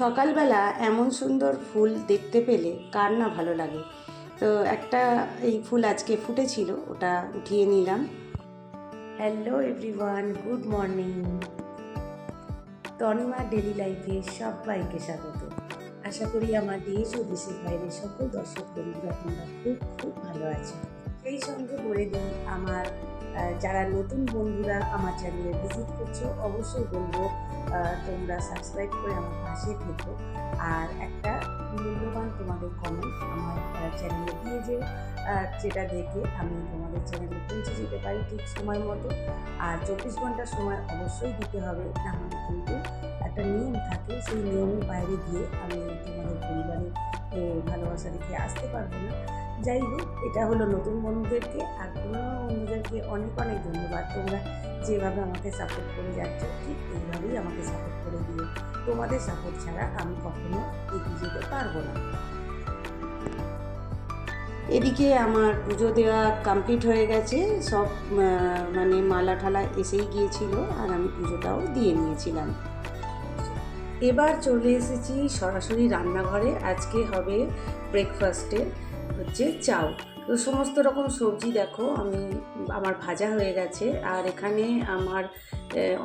সকালবেলা এমন সুন্দর ফুল দেখতে পেলে কার না ভালো লাগে। তো একটা এই ফুল আজকে ফুটেছিল, ওটা উঠিয়ে নিলাম। Hello everyone good morning Tanima daily লাইফে সবাইকে স্বাগত। আশা করি আমার দেশ ও দেশের বাইরে সকল দর্শক বন্ধুরা তোমরা খুব খুব ভালো আছো। সেই সঙ্গে বলে দিই, আমার যারা নতুন বন্ধুরা আমার চ্যানেলে ভিজিট করছ, অবশ্যই বলব তোমরা সাবস্ক্রাইব করে আমার পাশে থেকো। আর একটা মূল্যবান তোমাদের কমেন্ট আমার চ্যানেলে দিয়ে যে যেটা দেখে আমি তোমাদের চ্যানেলে পৌঁছে যেতে পারি ঠিক সময় মতো। আর চব্বিশ ঘণ্টার সময় অবশ্যই দিতে হবে না হলে কিন্তু একটা নিয়ম থাকে সেই নিয়মের বাইরে গিয়ে আমি তোমাদের পরিবারে এ, ভালোবাসা রেখে আসতে পারব যাই হোক, এটা হলো নতুন বন্ধুদেরকে আর পুরনো বন্ধুদেরকে অনেক অনেক ধন্যবাদ। তোমরা যেভাবে আমাকে সাপোর্ট করে যাচ্ছ, ঠিক এইভাবেই আমাকে সাপোর্ট করে দিও। তোমাদের সাপোর্ট ছাড়া আমি কখনো এগিয়ে যেতে পারব না। এদিকে আমার পুজো দেওয়া কমপ্লিট হয়ে গেছে। সব মানে মালা ঠালা এসেই গিয়েছিল আর আমি পুজোটাও দিয়ে নিয়েছিলাম। এবার চলে এসেছি সরাসরি রান্নাঘরে। আজকে হবে ব্রেকফাস্টে হচ্ছে চাউ। তো সমস্ত রকম সবজি দেখো, আমি, আমার ভাজা হয়ে গেছে। আর এখানে আমার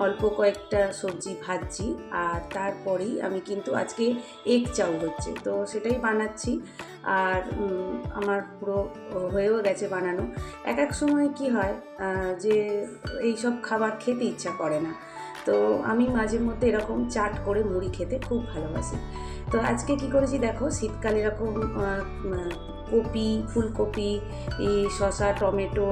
অল্প কয়েকটা সবজি ভাজছি। আর তারপরেই আমি কিন্তু আজকে এগ চাউ হচ্ছে। তো সেটাই বানাচ্ছি। আর আমার পুরো হয়েও গেছে বানানো। এক এক সময় কি হয় যে এই সব খাবার খেতে ইচ্ছা করে না। তো আমি মাঝে মধ্যে এরকম চাট করে মুড়ি খেতে খুব ভালোবাসি। তো আজকে কি করেছি দেখো, শীতকালে এরকম কপি, ফুলকপি শসা, টমেটো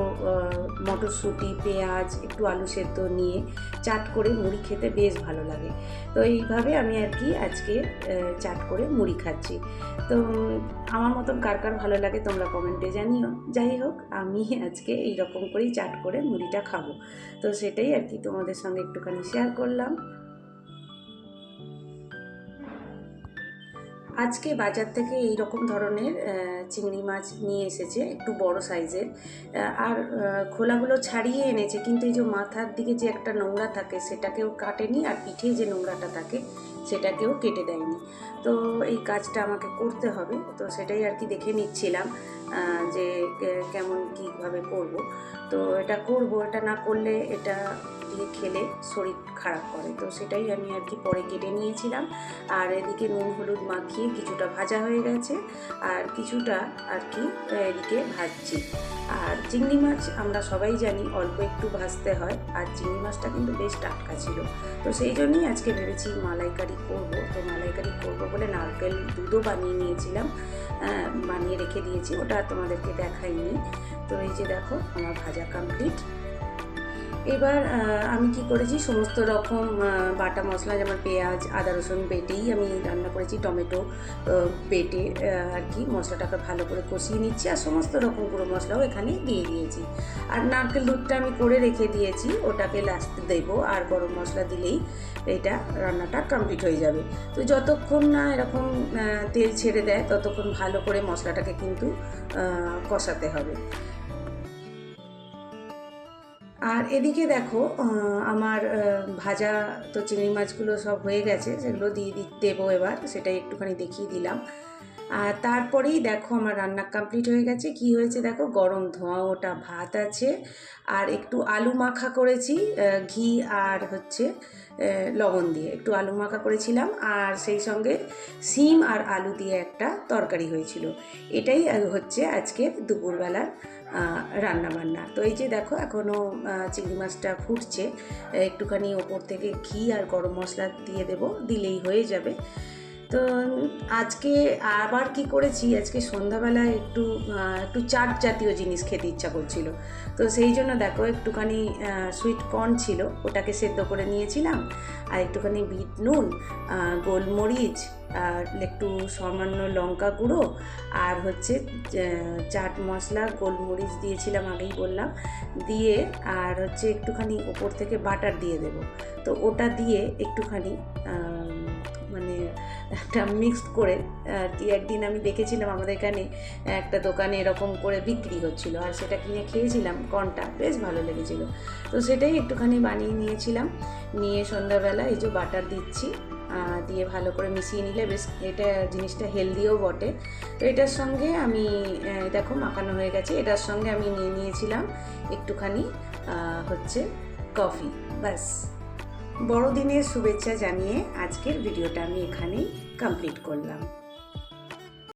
মটরশুঁটি, পেঁয়াজ, একটু আলু সেদ্ধ নিয়ে চাট করে মুড়ি খেতে বেশ ভালো লাগে। তো এইভাবে আমি আর কি আজকে চাট করে মুড়ি খাচ্ছি। তো, আমার মতন কার কার ভালো লাগে তোমরা কমেন্টে জানিও। যাই হোক, আমি আজকে এই রকম করেই চাট করে মুড়িটা খাব। তো সেটাই আর কি তোমাদের সঙ্গে একটুখানি শেয়ার করলাম। আজকে বাজার থেকে এই রকম ধরনের চিংড়ি মাছ নিয়ে এসেছে, একটু বড় সাইজের। আর খোলাগুলো ছাড়িয়ে এনেছে, কিন্তু এই যে মাথার দিকে যে একটা নোংরা থাকে, সেটাকেও কাটেনি, আর পিঠে যে নোংরাটা থাকে, সেটাকেও কেটে দেয়নি। তো এই কাজটা আমাকে করতে হবে, তো সেটাই আর কি দেখে নিচ্ছিলাম যে কেমন কীভাবে করব। তো এটা করব, এটা না করলে এটা দিয়ে খেলে শরীর খারাপ করে। তো সেটাই আমি আর কি পরে কেটে নিয়েছিলাম। আর এদিকে নুন, হলুদ মাখিয়ে কিছুটা ভাজা হয়ে গেছে। আর কিছুটা আর কি এদিকে ভাজছি। আর চিংড়ি মাছ আমরা সবাই জানি অল্প একটু ভাজতে হয়। আর চিংড়ি মাছটা কিন্তু বেশ টাটকা ছিল। তো সেই জন্যই আজকে ভেবেছি মালাইকারি করব। তো মালাইকারি করব বলে নারকেল দুধও বানিয়ে নিয়েছিলাম। বানিয়ে রেখে দিয়েছি। ওটা তোমাদেরকে দেখাইনি। তো এই যে দেখো, আমার ভাজা কমপ্লিট এবার আমি কি করেছি? সমস্ত রকম বাটা মশলা, যেমন পেঁয়াজ, আদা, রসুন বেটেই আমি রান্না করেছি, টমেটো বেটে আর কি, মশলাটাকে ভালো করে কষিয়ে নিচ্ছি, আর সমস্ত রকম গুঁড়ো মশলাও এখানে দিয়ে দিয়েছি। আর নারকেল দুধটা আমি করে রেখে দিয়েছি, ওটাকে লাস্টে দেবো, আর গরম মশলা দিলেই এটা রান্নাটা কমপ্লিট হয়ে যাবে। তো যতক্ষণ না এরকম তেল ছেড়ে দেয়, ততক্ষণ ভালো করে মশলাটাকে কিন্তু কষাতে হবে। আর এদিকে দেখো আমার ভাজা তো চিংড়ি মাছগুলো সব হয়ে গেছে, সেগুলো দিয়ে দি দেবো এবার, সেটাই একটুখানি দেখিয়ে দিলাম। আর তারপরেই দেখো আমার রান্না কমপ্লিট হয়ে গেছে। কি হয়েছে দেখো? গরম ধোঁয়া, ওটা ভাত আছে। আর একটু আলু মাখা করেছি ঘি আর হচ্ছে লবণ দিয়ে। একটু আলু মাখা করেছিলাম আর সেই সঙ্গে সিম আর আলু দিয়ে একটা তরকারি হয়েছিল। এটাই হচ্ছে আজকে দুপুরবেলার রান্না বান্না তো এই যে দেখো এখনও চিংড়ি মাছটা ফুটছে। একটুখানি ওপর থেকে ঘি আর গরম মশলা দিয়ে দেবো, দিলেই হয়ে যাবে। তো আজকে আবার কি করেছি? আজকে সন্ধ্যাবেলায় একটু একটু চাট জাতীয় জিনিস খেতে ইচ্ছা করছিল। তো সেই জন্য দেখো একটুখানি সুইট কর্ন ছিল, ওটাকে সেদ্ধ করে নিয়েছিলাম। আর একটুখানি বিট নুন গোলমরিচ, আর একটু সামান্য লঙ্কা গুঁড়ো, আর হচ্ছে চাট মশলা, গোলমরিচ দিয়েছিলাম আগেই বললাম। দিয়ে আর হচ্ছে একটুখানি ওপর থেকে বাটার দিয়ে দেব। তো ওটা দিয়ে একটুখানি মানে একটা মিক্সড করে আর কি একদিন আমি দেখেছিলাম আমাদের এখানে একটা দোকানে এরকম করে বিক্রি হচ্ছিল। আর সেটা কিনে খেয়েছিলাম, কর্নটা বেশ ভালো লেগেছিলো। তো সেটাই একটুখানি বানিয়ে নিয়েছিলাম। নিয়ে সন্ধ্যাবেলা এই যে বাটার দিচ্ছি দিয়ে ভালো করে মিশিয়ে নিলে বেশ এটা জিনিসটা হেলদিও বটে। তো এটার সঙ্গে আমি দেখো মাখানো হয়ে গেছে। এটার সঙ্গে আমি নিয়ে নিয়েছিলাম একটুখানি হচ্ছে কফি ব্যাস। বড়দিনের শুভেচ্ছা জানিয়ে আজকের ভিডিওটা আমি এখানেই কমপ্লিট করলাম।